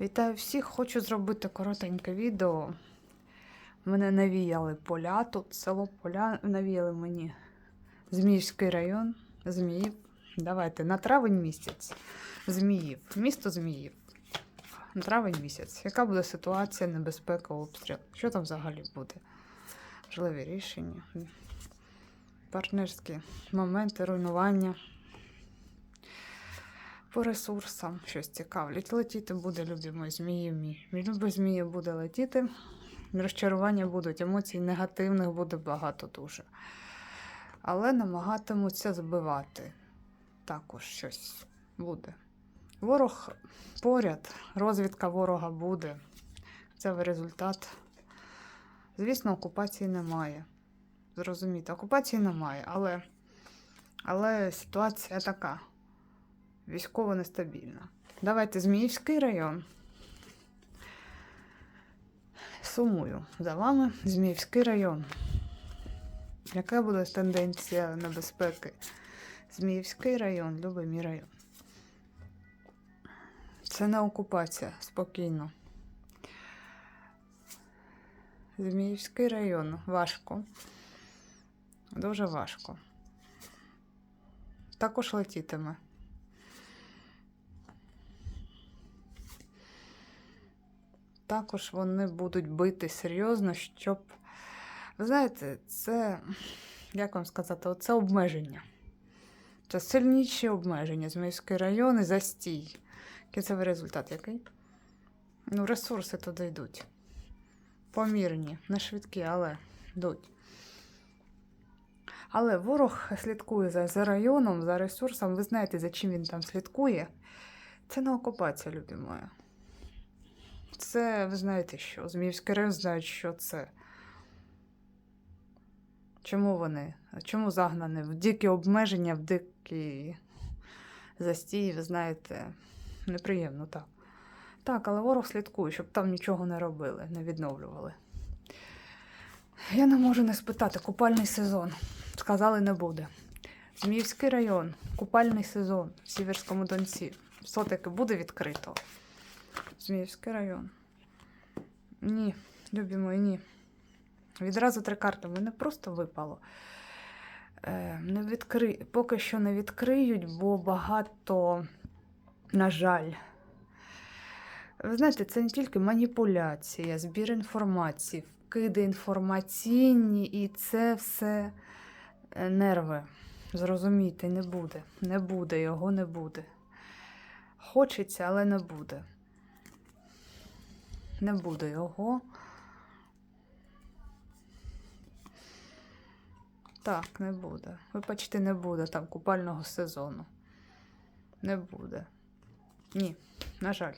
Вітаю всіх! Хочу зробити коротеньке відео. Мене навіяли поля тут, село поля навіяли мені Зміївський район, Зміїв. Давайте на травень місяць. Зміїв, місто Зміїв. На травень місяць. Яка буде ситуація, небезпека, обстріл? Що там взагалі буде? Важливі рішення, партнерські моменти, руйнування. По ресурсам щось цікавлять. Летіти буде, любі мої змії мій. Любий змії буде летіти. Розчарування будуть, емоцій негативних буде багато дуже. Але намагатимуться збивати. Також щось буде. Ворог поряд, розвідка ворога буде. Це результат. Звісно, окупації немає. Зрозуміти, окупації немає, але, але ситуація така військово нестабільна. Давайте Зміївський район. Сумую за вами Зміївський район. Яка буде тенденція небезпеки? Зміївський район, любий мій район. Це не окупація, спокійно. Зміївський район. Важко. Дуже важко. Також летітиме. Також вони будуть бити серйозно, щоб. Ви знаєте, це, як вам сказати, це обмеження. Це сильніші обмеження. Зміївський район і застій. Кінцевий результат який? Ну, ресурси туди йдуть. Помірні, не швидкі, але йдуть. Але ворог слідкує за, за районом, за ресурсом. Ви знаєте, за чим він там слідкує. Це не окупація, любі мої. Це, ви знаєте що, Зміївський район знають, що це. Чому вони? Чому загнані? В дикі обмеження, в дикі застій, ви знаєте, неприємно так. Так, але ворог слідкує, щоб там нічого не робили, не відновлювали. Я не можу не спитати, купальний сезон. Сказали, не буде. Зміївський район, купальний сезон в Сіверському Донці. Все-таки буде відкрито. Зміївський район. Ні, любі мої, ні. Відразу три карти. Мене просто випало. Е, не відкри... Поки що не відкриють, бо багато, на жаль. Ви знаєте, це не тільки маніпуляція, збір інформації, вкиди інформаційні, і це все е, нерви. Зрозумійте, не буде. Не буде, його не буде. Хочеться, але не буде. Не буде його. Так, не буде. Вибачте, не буде там купального сезону. Не буде. Ні, на жаль.